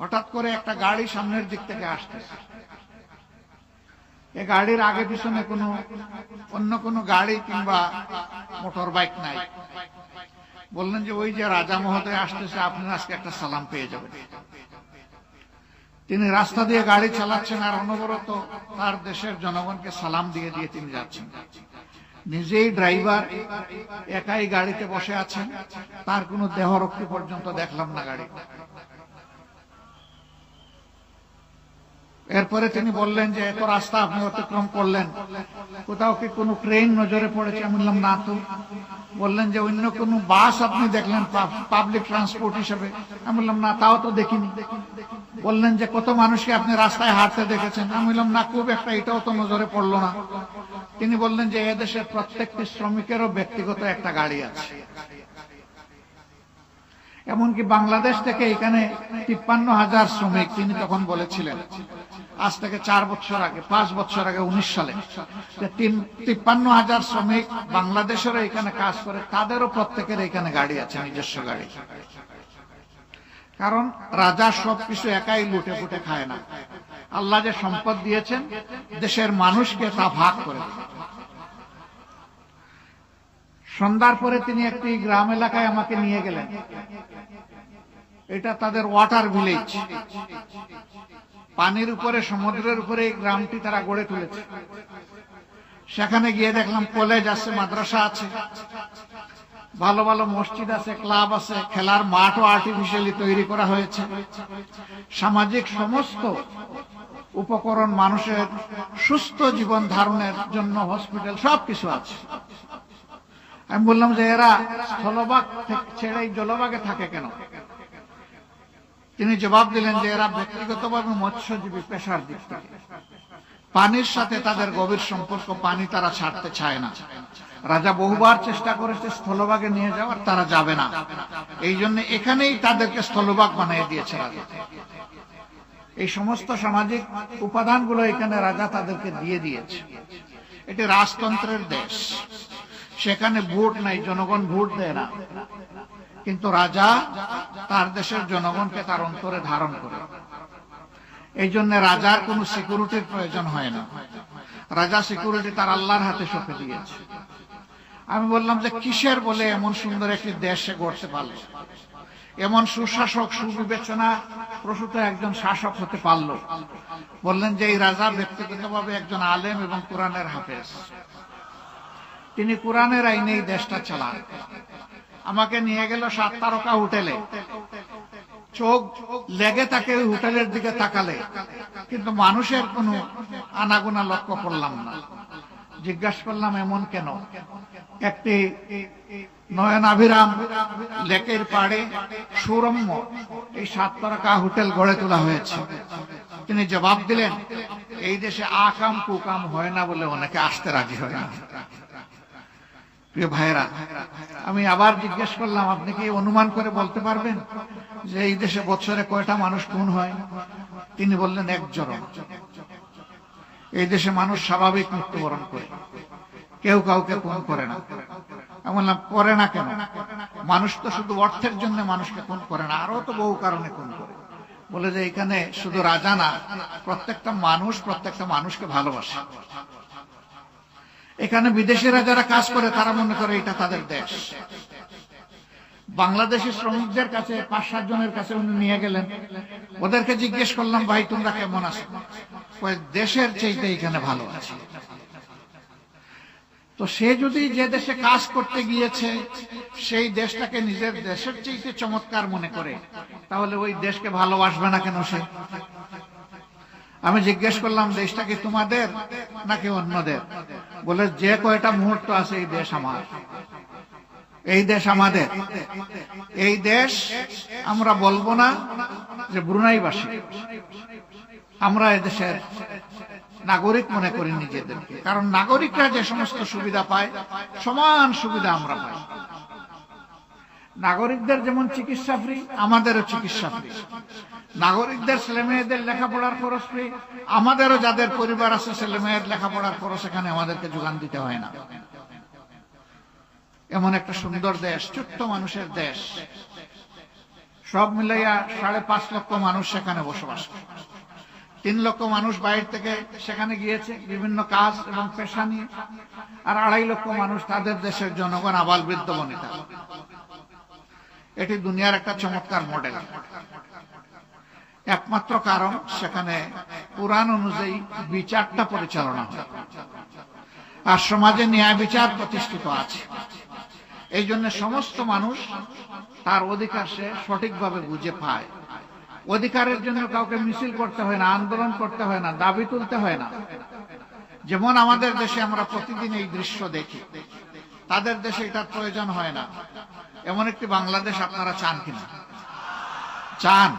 হঠাৎ করে একটা গাড়ি সামনের দিক থেকে আসতেছে। এ গাড়ির আগে পিছনে কোনো, অন্য কোনো গাড়ি কিংবা মোটর বাইক নাই। বললেন যে, ওই যে রাজা মহোদয় আসতেছে, আপনি আজকে একটা সালাম পেয়ে যাবেন। তিনি রাস্তা দিয়ে গাড়ি চালাচ্ছেন আর অনবরত তার দেশের জনগণকে সালাম দিয়ে দিয়ে তিনি যাচ্ছেন। নিজেই ড্রাইভার একাই গাড়িতে বসে আছেন, তার কোনো দেহরক্ষী পর্যন্ত দেখলাম না গাড়ি। এরপরে তিনি বললেন যে, এত রাস্তা আপনি অতিক্রম করলেন। কোথাও কি কোনো ট্রেন নজরে পড়েছে? আমি বললাম, না তো। বললেন যে, অন্য কোনো বাস আপনি দেখলেন পাবলিক ট্রান্সপোর্ট হিসেবে? আমি বললাম, না, তাও তো দেখিনি। বললেন যে, কত মানুষকে আপনি রাস্তায় হাঁটতে দেখেছেন? আমি বললাম, না, খুব একটা, এটাও তো নজরে পড়ল না। তিনি বললেন যে, এদেশের প্রত্যেকটি শ্রমিকেরও ব্যক্তিগত একটা গাড়ি আছে। এমনকি বাংলাদেশ থেকে এখানে তিপ্পান্ন হাজার শ্রমিক তিনি তখন বলেছিলেন। আজ থেকে চার বছর আগে, পাঁচ বছর আগে, উনিশ সালে তিপ্পান্ন হাজার শ্রমিক বাংলাদেশেরও এখানে কাজ করে, তাদেরও প্রত্যেকের এখানে গাড়ি আছে, নিজস্ব গাড়ি। কারণ রাজা সবকিছু একাই লুটে ফুটে খায় না। আল্লাহ যে সম্পদ দিয়েছেন, দেশের মানুষকে তা ভাগ করে সন্ধ্যার পরে তিনি একটি গ্রাম এলাকায় আমাকে নিয়ে গেলেন। এটা তাদের ওয়াটার ভিলেজ। পানির উপরে, সমুদ্রের উপরে এই গ্রামটি তারা গড়ে তুলেছে। সেখানে গিয়ে দেখলাম কলেজ আছে, মাদ্রাসা আছে। ভালো ভালো মসজিদ আছে ক্লাব আছে, খেলার মাঠও আর্টিফিশিয়ালি তৈরি করা হয়েছে। সামাজিক সমস্ত উপকরণ মানুষের সুস্থ জীবন ধারণের জন্য হসপিটাল সবকিছু আছে। আমি বললাম যে এরা স্থলভাগ ছেড়ে জলভাগে থাকে কেন? তিনি জবাব দিলেন যে এরা ব্যক্তিগতভাবে মৎস্যজীবী, পেশার দিক থেকে। পানির সাথে তাদের গভীর সম্পর্ক, পানি তারা ছাড়তে চায় না। রাজা বহুবার চেষ্টা করেছে স্থলভাগে নিয়ে যাওয়ার, তারা যাবে না। এই জন্য এখানেই তাদেরকে স্থলভাগ বানিয়ে দিয়েছে রাজা। এই সমস্ত সামাজিক উপাদানগুলো এখানে রাজা তাদেরকে দিয়ে দিয়েছে। এটি রাজতন্ত্রের দেশ। সেখানে ভোট নাই, জনগণ ভোট দেয় না। কিন্তু রাজা তার দেশের জনগণকে তার অন্তরে ধারণ করে। এই জন্য রাজার কোন সিকিউরিটির প্রয়োজন হয় না। রাজা সিকিউরিটি তার আল্লাহর হাতে সঁপে দিয়েছে। আমি বললাম যে কিসের বলে এমন সুন্দর একটি দেশে গড়তে পারল? এমন সুশাসক, সুবিবেচনা প্রসূত একজন শাসক হতে পারল? বললেন যে এই রাজা ব্যক্তিগতভাবে একজন আলেম এবং কোরআনের হাফেজ। তিনি কোরআনের আইনে এই দেশটা চালান। আমাকে নিয়ে গেল সাত তারকা হোটেলে। চোখ লেগে তাকে ওই হোটেলের দিকে তাকালে। কিন্তু মানুষের কোনো আনাগোনা লক্ষ্য করলাম না। জিজ্ঞাসা করলাম, এমন কেন? একটি নয়নাভিরাম লেকের পাড়ে সুরম্য এই সাত তারকা হোটেল গড়ে তোলা হয়েছে। তিনি জবাব দিলেন, এই দেশে আকাম কুকাম হয় না বলে অনেকে আসতে রাজি হয় না। প্রিয় ভাইরা আমি আবার জিজ্ঞেস করলাম, আপনি কি অনুমান করে বলতে পারবেন যে এই দেশে বছরে কয়টা মানুষ খুন হয়? তিনি বললেন একজন এই দেশে মানুষ স্বাভাবিক মৃত্যুবরণ করে। কেউ কাউকে খুন করে না। আমি বললাম, করে না কেন? মানুষ তো শুধু অর্থের জন্য মানুষকে খুন করে না আরও তো বহু কারণে খুন করে। বলে যে এখানে শুধু রাজা না, প্রত্যেকটা মানুষ প্রত্যেকটা মানুষকে ভালোবাসে। এখানে বিদেশিরা যারা কাজ করে, তারা মনে করে এটা তাদের দেশ। বাংলাদেশের শ্রমিকদের কাছে, পাঁচ, সাত জনের কাছে উনি নিয়ে গেলেন। ওদেরকে জিজ্ঞেস করলাম, ভাই, তোমরা কেমন আছো? দেশের চাইতে এখানে ভালো আছে। তো সে যদি যে দেশে কাজ করতে গিয়েছে, সেই দেশটাকে নিজের দেশের চাইতে চমৎকার মনে করে, তাহলে ওই দেশকে ভালোবাসবে না কেন সে? আমি জিজ্ঞেস করলাম, দেশটা কি তোমাদের নাকি অন্যদের? বলে যে কয়টা মুহূর্ত আছে এই দেশ আমার। এই দেশ আমাদের। এই দেশ আমরা বলব না যে ব্রুনাইবাসী। আমরা এদেশের নাগরিক মনে করি নিজেদেরকে। কারণ নাগরিকরা যে সমস্ত সুবিধা পায়, সমান সুবিধা আমরা পাই। নাগরিকদের যেমন চিকিৎসা ফ্রি আমাদেরও চিকিৎসা ফ্রি নাগরিকদের ছেলে মেয়েদের লেখাপড়ার খরচ ফ্রি আমাদেরও যাদের পরিবার আছে ছেলে মেয়ের লেখাপড়ার খরচ এখানে আমাদেরকে যোগান দিতে হয় না। এমন একটা সুন্দর দেশ, ছোট্ট মানুষের দেশ। সব মিলাইয়া সাড়ে পাঁচ লক্ষ মানুষ সেখানে বসবাস তিন লক্ষ মানুষ বাইরে থেকে সেখানে গিয়েছে, বিভিন্ন কাজ এবং পেশা নিয়ে। আর আড়াই লক্ষ মানুষ তাদের দেশের জনগণ আবাল বৃদ্ধ বনিতা। এটি দুনিয়ার একটা চমৎকার মডেল একমাত্র কারণ সেখানে পুরাণ অনুযায়ী বিচারটা পরিচালনা হয়। আর সমাজে ন্যায় বিচার প্রতিষ্ঠিত আছে। এই জন্য সমস্ত মানুষ তার অধিকার সে সঠিকভাবে বুঝে পায়। অধিকারের জন্য কাউকে মিছিল করতে হয় না, আন্দোলন করতে হয় না, দাবি তুলতে হয় না। যেমন আমাদের দেশে আমরা প্রতিদিন এই দৃশ্য দেখি। তাদের দেশে এটার প্রয়োজন হয় না। এমন একটি বাংলাদেশ আপনারা চান কিনা? চান